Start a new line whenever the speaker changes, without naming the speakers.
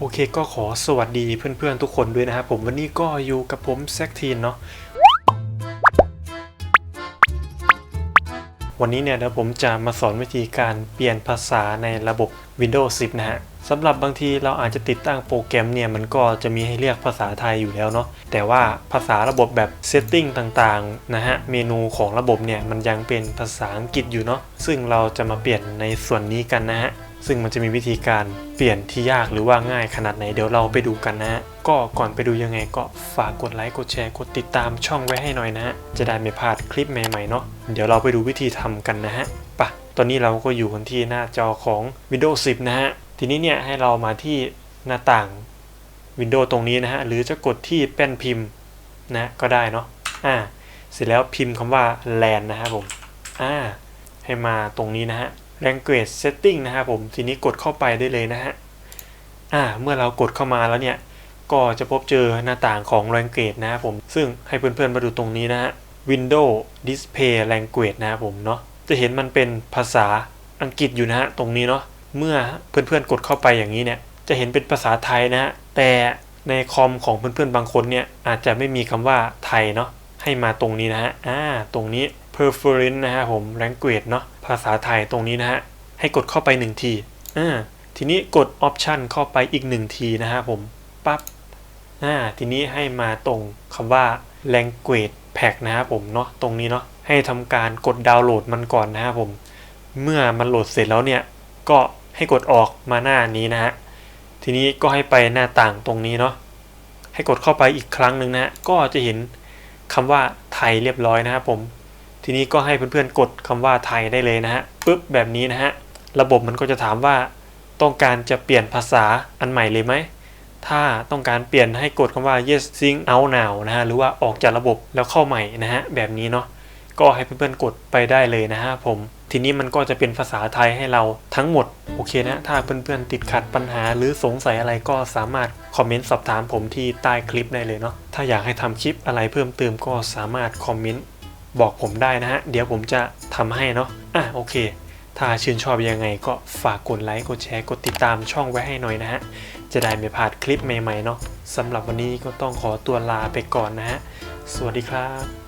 โอเคก็ขอสวัสดีเพื่อนๆทุกคนด้วยนะครับผมวันนี้ก็อยู่กับผมแซกทีนเนาะวันนี้เนี่ยเดี๋ยวผมจะมาสอนวิธีการเปลี่ยนภาษาในระบบ Windows 10 นะฮะ สำหรับบางทีเราอาจจะติดตั้งโปรแกรมเนี่ยมันก็จะมีให้เรียกภาษาไทยอยู่แล้วเนาะแต่ว่าภาษาระบบแบบ Setting ต่างๆนะฮะเมนูของระบบเนี่ยมันยังเป็นภาษาอังกฤษอยู่เนาะซึ่งเราจะมาเปลี่ยนในส่วนนี้กันนะฮะซึ่งมันจะมีวิธีการเปลี่ยนที่ยากหรือว่าง่ายขนาดไหนเดี๋ยวเราไปดูกันนะฮะก็ก่อนไปดูยังไงก็ฝากกดไลค์กดแชร์กดติดตามช่องไว้ให้หน่อยนะฮะจะได้ไม่พลาดคลิปใหม่ๆเนาะเดี๋ยวเราไปดูวิธีทำกันนะฮะปะตอนนี้เราก็อยู่กันที่หน้าจอของ Windows 10 นะฮะ ทีนี้เนี่ยให้เรามาที่หน้าต่าง Windows ตรงนี้นะฮะหรือจะกดที่แป้นพิมพ์นะก็ได้เนาะอ่าเสร็จแล้วพิมพ์คำว่า LAN นะครับผมอ่าให้มาตรงนี้นะฮะ language setting นะครับผมทีนี้กดเข้าไปได้เลยนะฮะอ่าเมื่อเรากดเข้ามาแล้วเนี่ยก็จะพบเจอหน้าต่างของ language นะครับผมซึ่งให้เพื่อนๆมาดูตรงนี้นะฮะ Windows Display Language นะครับผมเนาะจะเห็นมันเป็นภาษาอังกฤษอยู่นะฮะตรงนี้เนาะ เมื่อเพื่อนๆกดเข้าไปอย่างนี้เนี่ยจะเห็นเป็นภาษาไทยนะฮะแต่ในคอมของเพื่อนๆบางคนเนี่ยอาจจะไม่มีคำว่าไทยเนาะให้มาตรงนี้นะฮะอ่าตรงนี้ preference นะฮะผม language เนาะภาษาไทยตรงนี้นะฮะให้กดเข้าไป 1 ทีอ่าทีนี้กด option เข้าไปอีก 1 ทีนะฮะผมปั๊บอ่าทีนี้ให้มาตรงคำว่า language pack นะครับผมเนาะตรงนี้เนาะให้ทำการกดดาวน์โหลดมันก่อนนะครับผม เมื่อมันโหลดเสร็จแล้วเนี่ยก็ ให้กดออกมาหน้านี้นะฮะ ทีนี้ก็ให้ไปหน้าต่างตรงนี้เนาะ ให้กดเข้าไปอีกครั้งหนึ่งนะฮะก็จะเห็นคำว่าไทยเรียบร้อยนะครับผม ทีนี้ก็ให้เพื่อนๆกดคำว่าไทยได้เลยนะฮะปุ๊บแบบนี้นะฮะ ระบบมันก็จะถามว่าต้องการจะเปลี่ยนภาษาอันใหม่เลยไหม ถ้าต้องการเปลี่ยนให้กดคำว่า yes sync out now นะฮะ หรือว่าออกจากระบบแล้วเข้าใหม่นะฮะ แบบนี้เนาะ ก็ให้เพื่อนๆกดไปได้เลยนะฮะผม ทีนี้มันก็จะเป็นภาษาไทยให้เราทั้งหมด โอเคนะ ถ้าเพื่อนๆติดขัดปัญหาหรือสงสัยอะไรก็สามารถคอมเมนต์สอบถามผมที่ใต้คลิปได้เลยเนาะถ้าอยากให้ทำคลิปอะไรเพิ่มเติมก็สามารถคอมเมนต์บอกผมได้นะฮะ เดี๋ยวผมจะทำให้เนาะอะโอเค ถ้าชื่นชอบยังไงก็ฝากกดไลค์กดแชร์กดติดตามช่องไว้ให้หน่อยนะฮะจะได้ไม่พลาดคลิปใหม่ๆเนาะสำหรับวันนี้ก็ต้องขอตัวลาไปก่อนนะฮะสวัสดีครับ